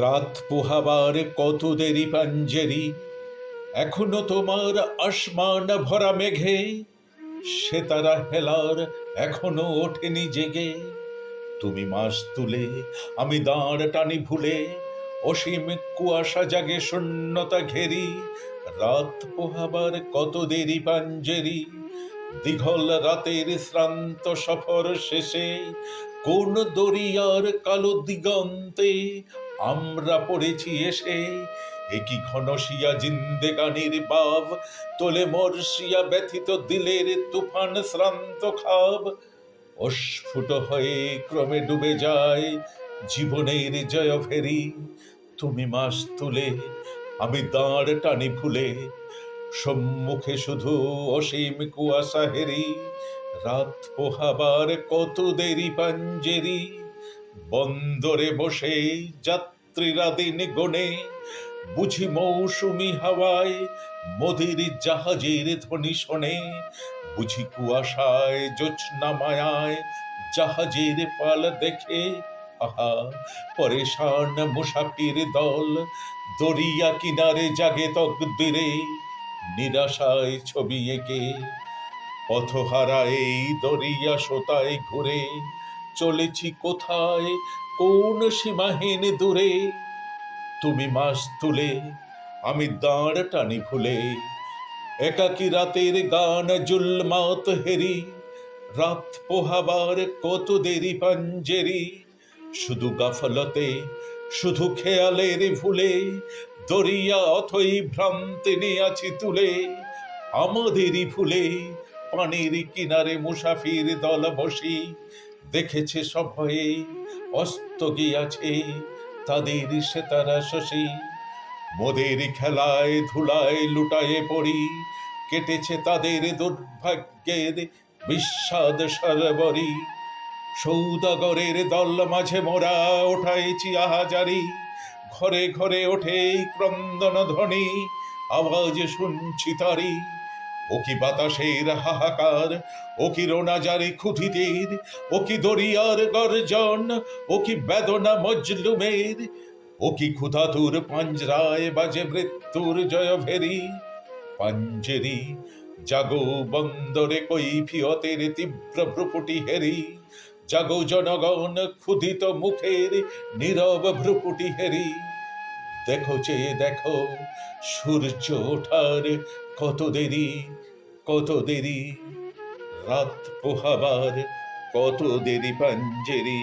রাত পোহাবার কত দেরি পাঞ্জেরি? এখনও তোমার আসমান ভরা মেঘে সে তারা হেলার এখনও ওঠেনি জেগে। তুমি মাস তুলে আমি দাঁড় টানি ভুলে, অসীম কুয়াশা জাগে শূন্যতা ঘেরি। রাত পোহাবার কত দেরি পাঞ্জেরি? দীঘল রাতের শ্রান্ত সফর শেষে, কোন দরিয়ার কালো দিগন্তে আমরা পড়েছি এসে একই ঘনশিয়া জিন্দেগানির বাব তোলে মর্ষিয়া ব্যথিত দিলের তুফান শ্রান্ত খাব। অস্ফুট হয়ে ক্রমে ডুবে যায় জীবনের জয় ফেরি। তুমি মাস তুলে আমি দাঁড় টানি ভুলে সম্মুখে শুধু অসীম কুয়াশা হেরি। রাত পোহাবার কত দেরি পাঞ্জেরি। বন্দরে বসে যাত্রীরা দিন গনে বুঝি মৌসুমি হাওয়ায় মোদির জাহাজের ধ্বনি শোনে। বুঝি কুয়াশায় জোছনা মায়ায় জাহাজের পাল দেখে, আহা, পরেশান মুসাফির দল দরিয়া কিনারে জাগে তকদিরে। নিরাশায় ছবি এঁকে, পথহারা এই দরিয়া সোতায় ঘুরে চলেছি কোথায়? কোন সীমাহীন দূরে? তুমি মাস তুলে, আমি দাঁড় টানি ভুলে। একাকি রাতের গান জুলমাত হেরি, রাত পোহাবার কত দেরি পাঞ্জেরি। শুধু গাফলতে, শুধু খেয়ালের ভুলে, দরিয়া অথই ভ্রান্তি আছি তুলে। আমাদেরই ভুলে, পানির কিনারে মুসাফির দল বসি দেখেছে সভয়ে, অস্ত গিয়াছে তাদের সে তারা শশী। মোদের খেলায়, ধুলায়, লুটায়ে পড়ি, কেটেছে তাদের দুর্ভাগ্যের বিস্বাদ সরবরি। সৌদাগরের দল মাঝে মোরা ওঠাইছি আহাজারি ঘরে ঘরে ওঠে ক্রন্দন ধ্বনি আওয়াজ শুনছি তারি। ও কি বাতাসের হাহাকার? ও কি রোনাজারি খুঁটিদের ও কি দরিয়ার গর্জন? ও কি বেদনা মজলুমের? ও কি ক্ষুধাতুর পাঞ্জরায় বাজে মৃত্যুর জয় ভেরি পাঞ্জেরি, জাগো বন্দরে কৈফিয়তের তীব্র ভ্রুকুটি হেরি। জাগো জনগণ ক্ষুধিত মুখের নীরব ভ্রুকুটি হেরি। দেখো চেয়ে দেখো, সূর্য ওঠার কত দেরি কত দেরি? রাত পোহাবার কত দেরি পাঞ্জেরি?